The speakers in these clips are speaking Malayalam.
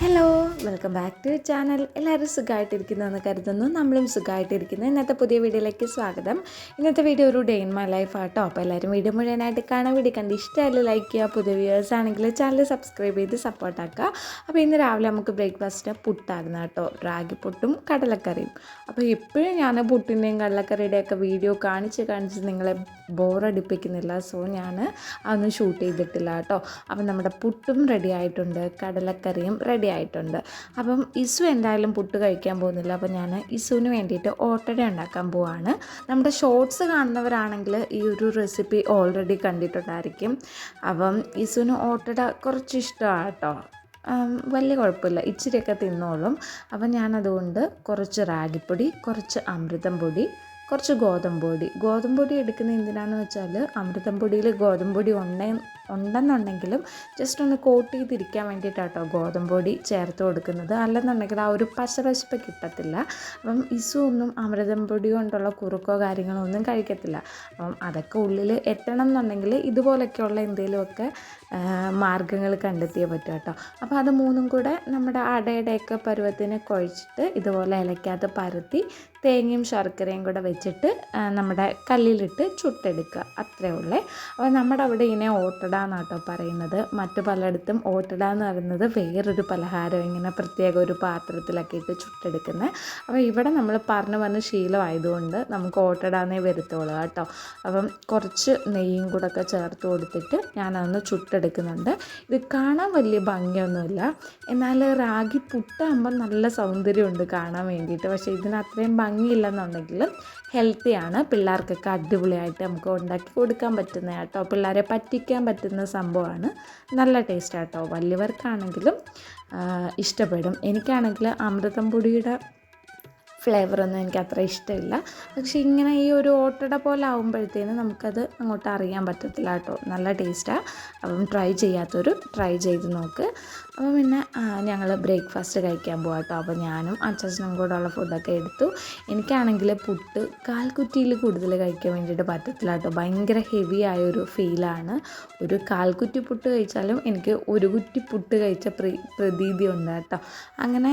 hello. Back to channel. എല്ലാവരും സുഖമായിട്ടിരിക്കുന്നതെന്ന് കരുതുന്നു. നമ്മളും സുഖമായിട്ടിരിക്കുന്നു ഇന്നത്തെ പുതിയ വീഡിയോയിലേക്ക് സ്വാഗതം. ഇന്നത്തെ വീഡിയോ ഒരു ഡേ ഇൻ മൈ ലൈഫ് ആട്ടോ. അപ്പോൾ എല്ലാവരും വീഡിയോ മുഴുവനായിട്ട് കാണാൻ വീഡിയോ കണ്ട് ഇഷ്ടമായാലും ലൈക്ക് ചെയ്യുക. പുതിയ വ്യൂവേഴ്സ് ആണെങ്കിൽ ചാനൽ സബ്സ്ക്രൈബ് ചെയ്ത് സപ്പോർട്ടാക്കുക അപ്പോൾ ഇന്ന് രാവിലെ നമുക്ക് ബ്രേക്ക്ഫാസ്റ്റിന് പുട്ടായിരുന്നു കേട്ടോ റാഗി പുട്ടും കടലക്കറിയും. അപ്പോൾ എപ്പോഴും ഞാൻ പുട്ടിന്റെയും കടലക്കറിയുടെയൊക്കെ വീഡിയോ കാണിച്ച് കാണിച്ച് നിങ്ങളെ ബോറടിപ്പിക്കുന്നില്ല സോ ഞാൻ അതൊന്നും ഷൂട്ട് ചെയ്തിട്ടില്ല കേട്ടോ അപ്പം നമ്മുടെ പുട്ടും റെഡി ആയിട്ടുണ്ട്. കടലക്കറിയും റെഡി ആയിട്ടുണ്ട്. അപ്പം ഇസു എന്തായാലും പുട്ട് കഴിക്കാൻ പോകുന്നില്ല. അപ്പോൾ ഞാൻ ഇസുവിന് വേണ്ടിയിട്ട് ഓട്ടട ഉണ്ടാക്കാൻ പോവാണ്. നമ്മുടെ ഷോർട്സ് കാണുന്നവരാണെങ്കിൽ ഈ ഒരു റെസിപ്പി ഓൾറെഡി കണ്ടിട്ടുണ്ടായിരിക്കും. അപ്പം ഇസുവിന് ഓട്ടട കുറച്ച് ഇഷ്ടമാണ് കേട്ടോ. വലിയ കുഴപ്പമില്ല. ഇച്ചിരിയൊക്കെ തിന്നോളും. അപ്പം ഞാനതുകൊണ്ട് കുറച്ച് റാഗിപ്പൊടി കുറച്ച് അമൃതം പൊടി കുറച്ച് ഗോതമ്പ് പൊടി. ഗോതമ്പ് പൊടി എടുക്കുന്ന എന്തിനാന്ന് വെച്ചാൽ അമൃതം പൊടിയിൽ ഗോതമ്പ് പൊടി ഉണ്ടെ ഉണ്ടെന്നുണ്ടെങ്കിലും ജസ്റ്റ് ഒന്ന് കോട്ട് ചെയ്തിരിക്കാൻ വേണ്ടിയിട്ടാട്ടോ ഗോതമ്പ് പൊടി ചേർത്ത് കൊടുക്കുന്നത്. അല്ലെന്നുണ്ടെങ്കിൽ ആ ഒരു പശപശപ്പ് കിട്ടത്തില്ല. അപ്പം ഇസു ഒന്നും അമൃതം പൊടി കൊണ്ടുള്ള കുറുക്കോ കാര്യങ്ങളോ ഒന്നും കഴിക്കത്തില്ല. അപ്പം അതൊക്കെ ഉള്ളിൽ എത്തണം എന്നുണ്ടെങ്കിൽ ഇതുപോലൊക്കെയുള്ള എന്തെങ്കിലുമൊക്കെ മാർഗങ്ങൾ കണ്ടെത്തിയേ പറ്റും കേട്ടോ. അപ്പോൾ അത് മൂന്നും കൂടെ നമ്മുടെ അടയുടെയൊക്കെ പരുവത്തിന് കുഴച്ചിട്ട് ഇതുപോലെ ഇലക്കകത്ത് പരത്തി തേങ്ങയും ശർക്കരയും കൂടെ വെച്ചിട്ട് നമ്മുടെ കല്ലിലിട്ട് ചുട്ടെടുക്കുക. അത്രേ ഉള്ളേ. അപ്പോൾ നമ്മുടെ അവിടെ ഇങ്ങനെ ഓട്ടട എന്നാട്ടോ പറയുന്നത്. മറ്റു പലയിടത്തും ഓട്ടട എന്ന് പറയുന്നത് വേറൊരു പലഹാരം ഇങ്ങനെ പ്രത്യേക ഒരു പാത്രത്തിലൊക്കെ ഇട്ട് ചുട്ടെടുക്കുന്നത് അപ്പോൾ ഇവിടെ നമ്മൾ പറഞ്ഞു പറഞ്ഞ് ശീലമായതുകൊണ്ട് നമുക്ക് ഓട്ടടാന്നേ വരുത്തുള്ളൂ കേട്ടോ. അപ്പം കുറച്ച് നെയ്യും കൂടെ ഒക്കെ ചേർത്ത് കൊടുത്തിട്ട് ഞാനതൊന്ന് ചുട്ടെടുക്കുന്നുണ്ട്. ഇത് കാണാൻ വലിയ ഭംഗിയൊന്നുമില്ല. എന്നാൽ റാഗി പുട്ടാകുമ്പോൾ നല്ല സൗന്ദര്യമുണ്ട് കാണാൻ വേണ്ടിയിട്ട്. പക്ഷേ ഇതിന് അത്രയും ഭംഗിയില്ലെന്നുണ്ടെങ്കിലും ഹെൽത്തിയാണ്. പിള്ളേർക്കൊക്കെ അടിപൊളിയായിട്ട് നമുക്ക് ഉണ്ടാക്കി കൊടുക്കാൻ പറ്റുന്ന കേട്ടോ. പിള്ളേരെ പറ്റിക്കാൻ പറ്റുന്ന സംഭവമാണ്. നല്ല ടേസ്റ്റ് ആട്ടോ വലിയവർക്കാണെങ്കിലും ഇഷ്ടപ്പെടും. എനിക്കാണെങ്കിൽ അമൃതം പൊടിയുടെ ഫ്ലേവറൊന്നും എനിക്ക് അത്ര ഇഷ്ടമില്ല. പക്ഷേ ഇങ്ങനെ ഈ ഒരു ഓട്ടട പോലെ ആകുമ്പോഴത്തേന് നമുക്കത് അങ്ങോട്ട് അറിയാൻ പറ്റത്തില്ല കേട്ടോ. നല്ല ടേസ്റ്റാണ് അപ്പം ട്രൈ ചെയ്യാത്തൊരു ട്രൈ ചെയ്ത് നോക്ക്. അപ്പം പിന്നെ ഞങ്ങൾ ബ്രേക്ക്ഫാസ്റ്റ് കഴിക്കാൻ പോകാം കേട്ടോ അപ്പോൾ ഞാനും അച്ഛനും കൂടെ ഉള്ള ഫുഡൊക്കെ എടുത്തു. എനിക്കാണെങ്കിൽ പുട്ട് കാൽക്കുറ്റിയിൽ കൂടുതൽ കഴിക്കാൻ വേണ്ടിയിട്ട് പറ്റത്തില്ല കേട്ടോ ഭയങ്കര ഹെവി ആയൊരു ഫീലാണ് ഒരു കാൽക്കുറ്റി പുട്ട് കഴിച്ചാലും എനിക്ക് ഒരു കുറ്റി പുട്ട് കഴിച്ച പ്രീ പ്രതീതി ഉണ്ട് കേട്ടോ. അങ്ങനെ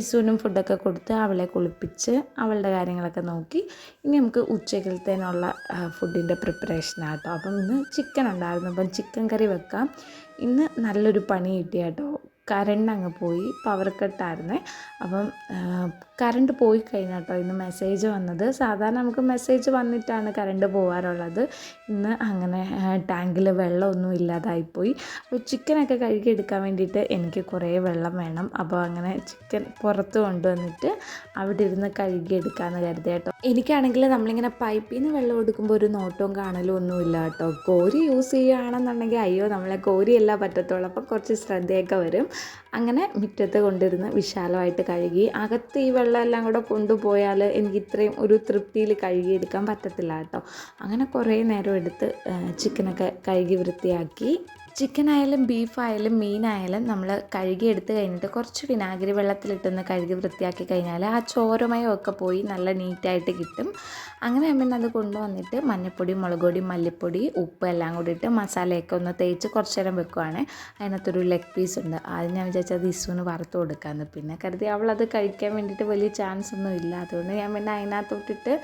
ഇസുവിനും ഫുഡൊക്കെ കൊടുത്ത് അവളെ കുളിപ്പിച്ച് അവളുടെ കാര്യങ്ങളൊക്കെ നോക്കി ഇനി നമുക്ക് ഉച്ചക്കലത്തേനുള്ള ഫുഡിന്റെ പ്രിപ്പറേഷനാണ് കേട്ടോ അപ്പം ഇന്ന് ചിക്കൻ ഉണ്ടായിരുന്നു. അപ്പം ചിക്കൻ കറി വെക്കാം. ഇന്ന് നല്ലൊരു പണി കിട്ടി കേട്ടോ കറണ്ട് അങ്ങ് പോയി പവർ കട്ടായിരുന്നേ അപ്പം കറണ്ട് പോയി കഴിഞ്ഞാൽ കേട്ടോ ഇന്ന് മെസ്സേജ് വന്നത്. സാധാരണ നമുക്ക് മെസ്സേജ് വന്നിട്ടാണ് കറണ്ട് പോകാറുള്ളത് ഇന്ന് അങ്ങനെ ടാങ്കിൽ വെള്ളമൊന്നും ഇല്ലാതായിപ്പോയി. അപ്പോൾ ചിക്കനൊക്കെ കഴുകിയെടുക്കാൻ വേണ്ടിയിട്ട് എനിക്ക് കുറേ വെള്ളം വേണം. അപ്പോൾ അങ്ങനെ ചിക്കൻ പുറത്ത് കൊണ്ടുവന്നിട്ട് അവിടെ ഇരുന്ന് കഴുകിയെടുക്കാമെന്ന് കരുതി കേട്ടോ. എനിക്കാണെങ്കിൽ നമ്മളിങ്ങനെ പൈപ്പിൽ നിന്ന് വെള്ളം എടുക്കുമ്പോൾ ഒരു നോട്ടവും കാണലും ഒന്നുമില്ല കേട്ടോ. കോരി യൂസ് ചെയ്യുകയാണെന്നുണ്ടെങ്കിൽ അയ്യോ നമ്മളെ കോരിയല്ല പറ്റത്തുള്ളൂ. അപ്പം കുറച്ച് ശ്രദ്ധയൊക്കെ വരും. അങ്ങനെ മുറ്റത്ത് കൊണ്ടിരുന്ന് വിശാലമായിട്ട് കഴുകി അകത്ത് ഈ വെള്ളമെല്ലാം കൂടെ കൊണ്ടുപോയാൽ എനിക്ക് ഇത്രയും ഒരു തൃപ്തിയിൽ കഴുകിയെടുക്കാൻ പറ്റത്തില്ല കേട്ടോ. അങ്ങനെ കുറേ നേരം എടുത്ത് ചിക്കനൊക്കെ കഴുകി വൃത്തിയാക്കി ചിക്കൻ ആയാലും ബീഫായാലും മീനായാലും നമ്മൾ കഴുകി എടുത്ത് കഴിഞ്ഞിട്ട് കുറച്ച് വിനാഗിരി വെള്ളത്തിലിട്ടൊന്ന് കഴുകി വൃത്തിയാക്കി കഴിഞ്ഞാൽ ആ ചോരമയമൊക്കെ പോയി നല്ല നീറ്റായിട്ട് കിട്ടും. അങ്ങനെ പിന്നെ അത് കൊണ്ടുവന്നിട്ട് മഞ്ഞൾപ്പൊടി മുളക് പൊടി മല്ലിപ്പൊടി ഉപ്പ് എല്ലാം കൂടി ഇട്ട് മസാലയൊക്കെ ഒന്ന് തേച്ച് കുറച്ച് നേരം വെക്കുവാണ്. അതിനകത്തൊരു ലെഗ് പീസ് ഉണ്ട്. ആദ്യം ഞാൻ വിചാരിച്ചത് ഇസുവിന് വറുത്ത് കൊടുക്കാമെന്ന് പിന്നെ കരുതി അവളത് കഴിക്കാൻ വേണ്ടിയിട്ട് വലിയ ചാൻസ് ഒന്നും ഇല്ല. അതുകൊണ്ട് ഞാൻ പിന്നെ അതിനകത്തോട്ടിട്ട്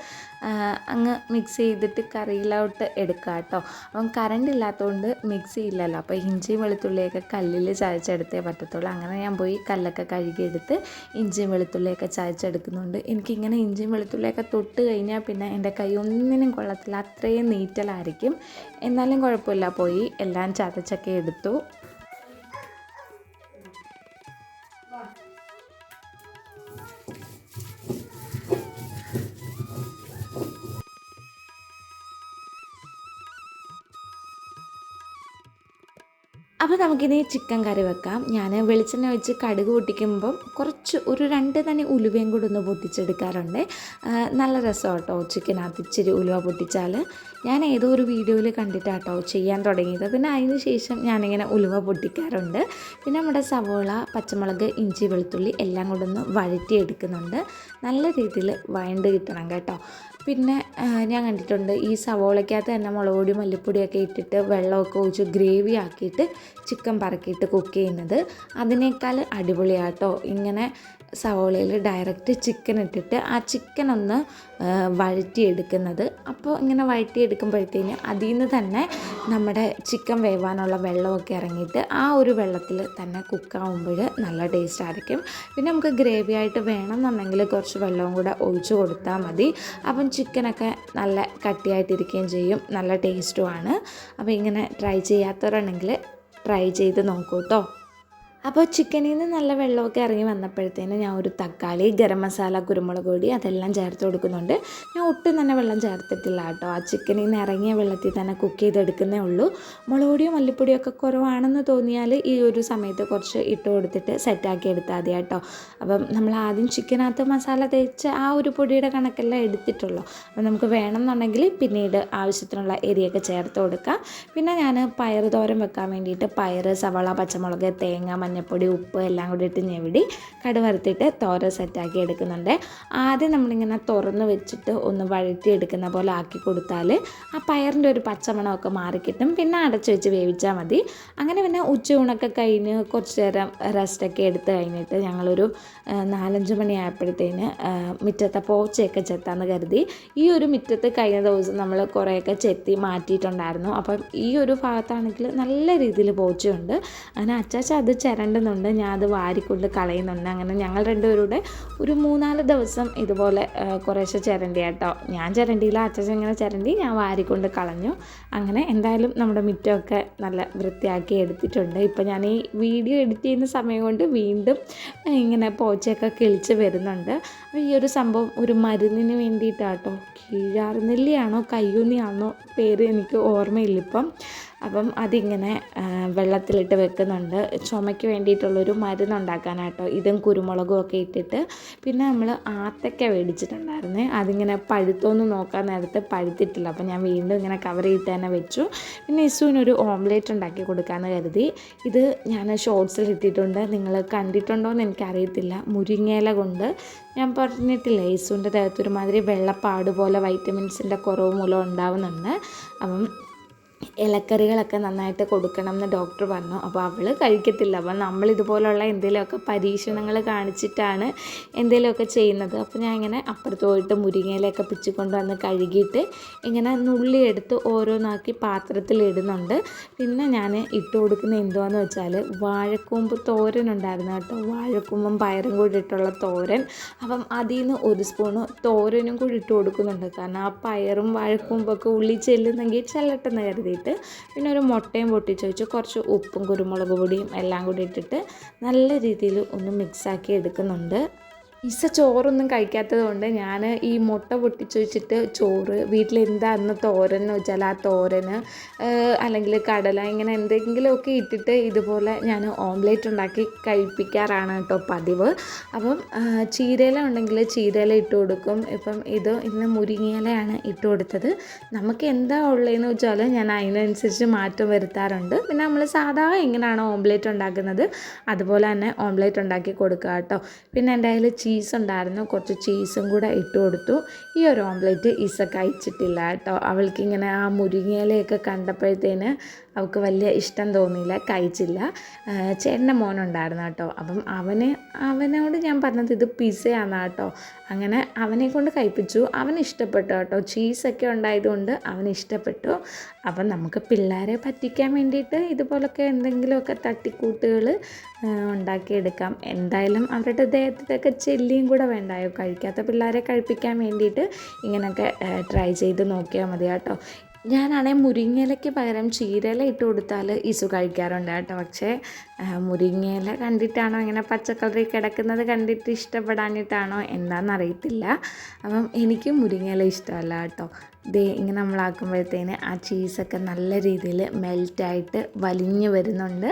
അങ്ങ് മിക്സ് ചെയ്തിട്ട് കറിയിലോട്ട് എടുക്കാം കേട്ടോ അപ്പം കറണ്ട് ഇല്ലാത്തതുകൊണ്ട് മിക്സി ഇല്ലല്ലോ അപ്പോൾ ഇഞ്ചിയും വെളുത്തുള്ളിയൊക്കെ കല്ലിൽ ചായച്ചെടുത്തേ പറ്റത്തുള്ളൂ. അങ്ങനെ ഞാൻ പോയി കല്ലൊക്കെ കഴുകിയെടുത്ത് ഇഞ്ചിയും വെളുത്തുള്ളിയൊക്കെ ചായച്ചെടുക്കുന്നുണ്ട് എനിക്കിങ്ങനെ ഇഞ്ചിയും വെളുത്തുള്ളിയൊക്കെ തൊട്ട് കഴിഞ്ഞാൽ പിന്നെ എന്റെ കൈ ഒന്നിനും കൊള്ളത്തില്ല. അത്രയും നീറ്റലായിരിക്കും. എന്നാലും കുഴപ്പമില്ല. പോയി എല്ലാം ചതച്ചൊക്കെ എടുത്തു. നമുക്കിനി ചിക്കൻ കറി വെക്കാം. ഞാൻ വെളിച്ചെണ്ണ ഒഴിച്ച് കടുക് പൊട്ടിക്കുമ്പം കുറച്ച് ഒരു രണ്ട് തന്നെ ഉലുവയും കൂടി ഒന്ന് പൊട്ടിച്ചെടുക്കാറുണ്ട്. നല്ല രസം കേട്ടോ ചിക്കനകത്ത് ഇച്ചിരി ഉലുവ പൊട്ടിച്ചാൽ ഞാൻ ഏതോ ഒരു വീഡിയോയിൽ കണ്ടിട്ടാട്ടോ ചെയ്യാൻ തുടങ്ങിയത്. പിന്നെ അതിന് ശേഷം ഞാനിങ്ങനെ ഉലുവ പൊട്ടിക്കാറുണ്ട്. പിന്നെ നമ്മുടെ സവോള പച്ചമുളക് ഇഞ്ചി വെളുത്തുള്ളി എല്ലാം കൂടെ ഒന്ന് വഴറ്റിയെടുക്കുന്നുണ്ട്. നല്ല രീതിയിൽ വഴണ്ട് കിട്ടണം കേട്ടോ. പിന്നെ ഞാൻ കണ്ടിട്ടുണ്ട് ഈ സവോളയ്ക്കകത്ത് തന്നെ മുളക് പൊടി മല്ലിപ്പൊടിയൊക്കെ ഇട്ടിട്ട് വെള്ളമൊക്കെ ഒഴിച്ച് ഗ്രേവി ആക്കിയിട്ട് ചിക്കൻ പറക്കിയിട്ട് കുക്ക് ചെയ്യുന്നത്. അതിനേക്കാൾ അടിപൊളിയാട്ടോ. ഇങ്ങനെ സവോളയിൽ ഡയറക്റ്റ് ചിക്കൻ ഇട്ടിട്ട് ആ ചിക്കൻ ഒന്ന് വഴറ്റിയെടുക്കുന്നത്. അപ്പോൾ ഇങ്ങനെ വഴറ്റിയെടുക്കുമ്പോഴത്തേന് അതിൽ നിന്ന് തന്നെ നമ്മുടെ ചിക്കൻ വേവാനുള്ള വെള്ളമൊക്കെ ഇറങ്ങിയിട്ട് ആ ഒരു വെള്ളത്തിൽ തന്നെ കുക്കാവുമ്പോൾ നല്ല ടേസ്റ്റ് ആയിരിക്കും. പിന്നെ നമുക്ക് ഗ്രേവി ആയിട്ട് വേണമെന്നുണ്ടെങ്കിൽ കുറച്ച് വെള്ളവും കൂടെ ഒഴിച്ചു കൊടുത്താൽ മതി. അപ്പം ചിക്കനൊക്കെ നല്ല കട്ടിയായിട്ടിരിക്കുകയും ചെയ്യും നല്ല ടേസ്റ്റുമാണ് അപ്പോൾ ഇങ്ങനെ ട്രൈ ചെയ്യാത്തവരുണ്ടെങ്കിൽ ട്രൈ ചെയ്ത് നോക്കൂ കേട്ടോ അപ്പോൾ ചിക്കനിൽ നിന്ന് നല്ല വെള്ളമൊക്കെ ഇറങ്ങി വന്നപ്പോഴത്തേന് ഞാൻ ഒരു തക്കാളി ഗരം മസാല കുരുമുളക് പൊടി അതെല്ലാം ചേർത്ത് കൊടുക്കുന്നുണ്ട്. ഞാൻ ഒട്ടും തന്നെ വെള്ളം ചേർത്തിട്ടില്ല കേട്ടോ. ആ ചിക്കനിൽ നിന്ന് ഇറങ്ങിയ വെള്ളത്തിൽ തന്നെ കുക്ക് ചെയ്തെടുക്കുന്നേ ഉള്ളൂ. മുളക് പൊടിയോ മല്ലിപ്പൊടിയോ ഒക്കെ കുറവാണെന്ന് തോന്നിയാൽ ഈ ഒരു സമയത്ത് കുറച്ച് ഇട്ട് കൊടുത്തിട്ട് സെറ്റാക്കി എടുത്താൽ മതി കേട്ടോ. അപ്പം നമ്മൾ ആദ്യം ചിക്കനകത്ത് മസാല തേച്ച് ആ ഒരു പൊടിയുടെ കണക്കെല്ലാം എടുത്തിട്ടുള്ളൂ. അപ്പം നമുക്ക് വേണമെന്നുണ്ടെങ്കിൽ പിന്നീട് ആവശ്യത്തിനുള്ള എരിയൊക്കെ ചേർത്ത് കൊടുക്കാം. പിന്നെ ഞാൻ പയർ തോരൻ വെക്കാൻ വേണ്ടിയിട്ട് പയർ സവാള പച്ചമുളക് തേങ്ങ മഞ്ഞൾപ്പൊടി ഉപ്പ് എല്ലാം കൂടി ഇട്ട് ഞെവിടി കടുവറുത്തിട്ട് തോര സെറ്റാക്കി എടുക്കുന്നുണ്ട്. ആദ്യം നമ്മളിങ്ങനെ തുറന്ന് വെച്ചിട്ട് ഒന്ന് വഴറ്റി എടുക്കുന്ന പോലെ ആക്കി കൊടുത്താൽ ആ പയറിന്റെ ഒരു പച്ചമണമൊക്കെ മാറിക്കിട്ടും. പിന്നെ അടച്ച് വെച്ച് വേവിച്ചാൽ മതി. അങ്ങനെ പിന്നെ ഉച്ചയൂണൊക്കെ കഴിഞ്ഞ് കുറച്ച് നേരം റെസ്റ്റൊക്കെ എടുത്ത് കഴിഞ്ഞിട്ട് ഞങ്ങളൊരു നാലഞ്ച് മണിയായപ്പോഴത്തേന് മുറ്റത്തെ പോച്ചയൊക്കെ ചെത്താന്ന് കരുതി. ഈ ഒരു മുറ്റത്ത് കഴിഞ്ഞ ദിവസം നമ്മൾ കുറേയൊക്കെ ചെത്തി മാറ്റിയിട്ടുണ്ടായിരുന്നു. അപ്പം ഈ ഒരു ഭാഗത്താണെങ്കിൽ നല്ല രീതിയിൽ പോച്ചയുണ്ട്. അങ്ങനെ അച്ചാച്ച അത് ചിരണ്ടുന്നുണ്ട് ഞാൻ അത് വാരിക്കൊണ്ട് കളയുന്നുണ്ട്. അങ്ങനെ ഞങ്ങൾ രണ്ടുപേരുടെ ഒരു മൂന്നാൽ ദിവസം ഇതുപോലെ കുറേശ്ശെ ചിരണ്ടി കേട്ടോ ഞാൻ ചിരണ്ടിയില്ല അച്ഛൻ ഇങ്ങനെ ചിരണ്ടി ഞാൻ വാരിക്കൊണ്ട് കളഞ്ഞു. അങ്ങനെ എന്തായാലും നമ്മുടെ മുറ്റമൊക്കെ നല്ല വൃത്തിയാക്കി എടുത്തിട്ടുണ്ട്. ഇപ്പം ഞാൻ ഈ വീഡിയോ എഡിറ്റ് ചെയ്യുന്ന സമയം കൊണ്ട് വീണ്ടും ഇങ്ങനെ പോച്ചയൊക്കെ കിളിച്ച് വരുന്നുണ്ട്. അപ്പോൾ ഈ ഒരു സംഭവം ഒരു മരുന്നിന് വേണ്ടിയിട്ടാട്ടോ. കീഴാർനെല്ലിയാണോ കയ്യൂന്നിയാണോ പേര് എനിക്ക് ഓർമ്മയില്ല ഇപ്പം. അപ്പം അതിങ്ങനെ വെള്ളത്തിലിട്ട് വെക്കുന്നുണ്ട്. ചുമയ്ക്ക് വേണ്ടിയിട്ടുള്ളൊരു മരുന്ന് ഉണ്ടാക്കാനാട്ടോ ഇതും കുരുമുളകും ഒക്കെ ഇട്ടിട്ട്. പിന്നെ നമ്മൾ ആത്തക്ക മേടിച്ചിട്ടുണ്ടായിരുന്നേ അതിങ്ങനെ പഴുത്തോന്ന് നോക്കാൻ നേരത്ത് പഴുത്തിട്ടില്ല. അപ്പം ഞാൻ വീണ്ടും ഇങ്ങനെ കവർ ചെയ്തിട്ട് തന്നെ വെച്ചു. പിന്നെ ഇസുവിനൊരു ഓംലേറ്റ് ഉണ്ടാക്കി കൊടുക്കാമെന്ന് കരുതി. ഇത് ഞാൻ ഷോർട്സിൽ ഇട്ടിട്ടുണ്ട്. നിങ്ങൾ കണ്ടിട്ടുണ്ടോ എന്ന് എനിക്കറിയത്തില്ല. മുരിങ്ങയില കൊണ്ട്. ഞാൻ പറഞ്ഞിട്ടില്ല ഇസുവിന്റെ ദേഹത്ത് ഒരുമാതിരി വെള്ളപ്പാട് പോലെ വൈറ്റമിൻസിന്റെ കുറവ് മൂലം ഉണ്ടാവുന്നുണ്ട്. അപ്പം ഇലക്കറികളൊക്കെ നന്നായിട്ട് കൊടുക്കണം എന്ന് ഡോക്ടർ പറഞ്ഞു. അപ്പോൾ അവൾ കഴിക്കത്തില്ല. അപ്പോൾ നമ്മൾ ഇതുപോലുള്ള എന്തെങ്കിലുമൊക്കെ പരീക്ഷണങ്ങൾ കാണിച്ചിട്ടാണ് എന്തെങ്കിലുമൊക്കെ ചെയ്യുന്നത്. അപ്പോൾ ഞാൻ ഇങ്ങനെ അപ്പുറത്ത് പോയിട്ട് മുരിങ്ങയിലൊക്കെ പിച്ചിക്കൊണ്ട് വന്ന് കഴുകിയിട്ട് ഇങ്ങനെ നുള്ളിയെടുത്ത് ഓരോന്നാക്കി പാത്രത്തിൽ ഇടുന്നുണ്ട്. പിന്നെ ഞാൻ ഇട്ട് കൊടുക്കുന്ന എന്തുവാന്ന് വെച്ചാൽ വാഴക്കൂമ്പ് തോരൻ ഉണ്ടായിരുന്നു കേട്ടോ. വാഴക്കൂമ്പും പയറും കൂടി ഇട്ടുള്ള തോരൻ. അപ്പം അതിൽ നിന്ന് ഒരു സ്പൂണ് തോരനും കൂടി ഇട്ട് കൊടുക്കുന്നുണ്ട്. കാരണം ആ പയറും വാഴക്കൂമ്പൊക്കെ ഉള്ളി ചെല്ലുന്നെങ്കിൽ ചെല്ലട്ടെന്ന് കരുതിയിട്ട് പിന്നെ ഒരു മുട്ടയും പൊട്ടിച്ച് വെച്ച് കുറച്ച് ഉപ്പും കുരുമുളക് പൊടിയും എല്ലാം കൂടി ഇട്ടിട്ട് നല്ല രീതിയിൽ ഒന്ന് മിക്സാക്കി എടുക്കുന്നുണ്ട്. ഇസ ചോറൊന്നും കഴിക്കാത്തത് കൊണ്ട് ഞാൻ ഈ മുട്ട പൊട്ടിച്ച് വെച്ചിട്ട് ചോറ് വീട്ടിൽ എന്താ തോരൻ എന്ന് വെച്ചാൽ ആ തോരന് അല്ലെങ്കിൽ കടല ഇങ്ങനെ എന്തെങ്കിലുമൊക്കെ ഇട്ടിട്ട് ഇതുപോലെ ഞാൻ ഓംലേറ്റ് ഉണ്ടാക്കി കഴിപ്പിക്കാറാണ് കേട്ടോ പതിവ്. അപ്പം ചീരയില ഉണ്ടെങ്കിൽ ചീരയില ഇട്ട് കൊടുക്കും. ഇപ്പം ഇത് ഇന്ന് മുരിങ്ങയിലയാണ് ഇട്ട് കൊടുത്തത്. നമുക്ക് എന്താ ഉള്ളതെന്ന് വെച്ചാൽ ഞാൻ അതിനനുസരിച്ച് മാറ്റം വരുത്താറുണ്ട്. പിന്നെ നമ്മൾ സാധാ എങ്ങനെയാണ് ഓംലേറ്റ് ഉണ്ടാക്കുന്നത്? അതുപോലെ തന്നെ ഓംലേറ്റ് ഉണ്ടാക്കി കൊടുക്കുക കേട്ടോ. പിന്നെ എന്റെ കയ്യിൽ ചീസ് ഉണ്ടായിരുന്നു. കുറച്ച് ചീസും കൂടെ ഇട്ട് കൊടുത്തു. ഈ ഒരു ഓംലെറ്റ് ഈസ കഴിച്ചിട്ടില്ല കേട്ടോ. അവൾക്കിങ്ങനെ ആ മുരിങ്ങയിലയൊക്കെ കണ്ടപ്പോഴത്തേന് അവൾക്ക് വലിയ ഇഷ്ടം തോന്നിയില്ല കഴിച്ചില്ല. ചേട്ടന്റെ മോനുണ്ടായിരുന്നു കേട്ടോ. അപ്പം അവന് അവനോട് ഞാൻ പറഞ്ഞത് ഇത് പിസയാണ് കേട്ടോ. അങ്ങനെ അവനെ കൊണ്ട് കഴിപ്പിച്ചു. അവൻ ഇഷ്ടപ്പെട്ടു കേട്ടോ. ചീസൊക്കെ ഉണ്ടായതുകൊണ്ട് അവൻ ഇഷ്ടപ്പെട്ടു. അപ്പം നമുക്ക് പിള്ളേരെ പറ്റിക്കാൻ വേണ്ടിയിട്ട് ഇതുപോലൊക്കെ എന്തെങ്കിലുമൊക്കെ തട്ടിക്കൂട്ടുകൾ ഉണ്ടാക്കിയെടുക്കാം. എന്തായാലും അവരുടെ ദേഹത്തൊക്കെ ചെല്ലിയും കൂടെ വേണ്ടായോ? കഴിക്കാത്ത പിള്ളേരെ കഴിപ്പിക്കാൻ വേണ്ടിയിട്ട് ഇങ്ങനെയൊക്കെ ട്രൈ ചെയ്ത് നോക്കിയാൽ മതി കേട്ടോ. ഞാനാണെങ്കിൽ മുരിങ്ങയിലയ്ക്ക് പകരം ചീരയില ഇട്ട് കൊടുത്താൽ ഇസു കഴിക്കാറുണ്ട് കേട്ടോ. പക്ഷേ മുരിങ്ങയില കണ്ടിട്ടാണോ ഇങ്ങനെ പച്ചക്കളറി കിടക്കുന്നത് കണ്ടിട്ട് ഇഷ്ടപ്പെടാഞ്ഞിട്ടാണോ എന്താണെന്നറിയത്തില്ല അപ്പം എനിക്ക് മുരിങ്ങയില ഇഷ്ടമല്ല കേട്ടോ. ദേ ഇങ്ങനെ നമ്മളാക്കുമ്പോഴത്തേന് ആ ചീസൊക്കെ നല്ല രീതിയിൽ മെൽറ്റായിട്ട് വലിഞ്ഞ് വരുന്നുണ്ട്.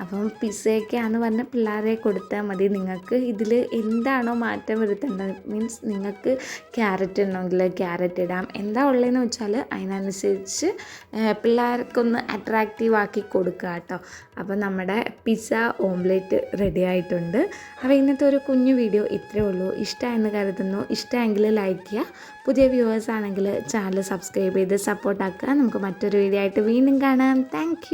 അപ്പം പിസയൊക്കെയാണ് പറഞ്ഞ് പിള്ളേരെ കൊടുത്താൽ മതി. നിങ്ങൾക്ക് ഇതിൽ എന്താണോ മാറ്റം വരുത്തേണ്ടത്? മീൻസ് നിങ്ങൾക്ക് ക്യാരറ്റ് ഉണ്ടെങ്കിൽ ക്യാരറ്റ് ഇടാം. എന്താ ഉള്ളതെന്ന് വെച്ചാൽ അതിനനുസരിച്ച് പിള്ളേർക്കൊന്ന് അട്രാക്റ്റീവ് ആക്കി കൊടുക്കുക കേട്ടോ അപ്പോൾ നമ്മുടെ പിസ്സ ഓംലെറ്റ് റെഡി ആയിട്ടുണ്ട്. അപ്പോൾ ഇന്നത്തെ ഒരു കുഞ്ഞു വീഡിയോ ഇത്രയേ ഉള്ളൂ. ഇഷ്ടമായെന്ന് കരുതുന്നു. ഇഷ്ടമെങ്കിൽ ലൈക്ക് ചെയ്യുക പുതിയ വ്യൂവേഴ്സ് ആണെങ്കിൽ ചാനൽ സബ്സ്ക്രൈബ് ചെയ്ത് സപ്പോർട്ടാക്കുക. നമുക്ക് മറ്റൊരു വീഡിയോ ആയിട്ട് വീണ്ടും കാണാം. താങ്ക്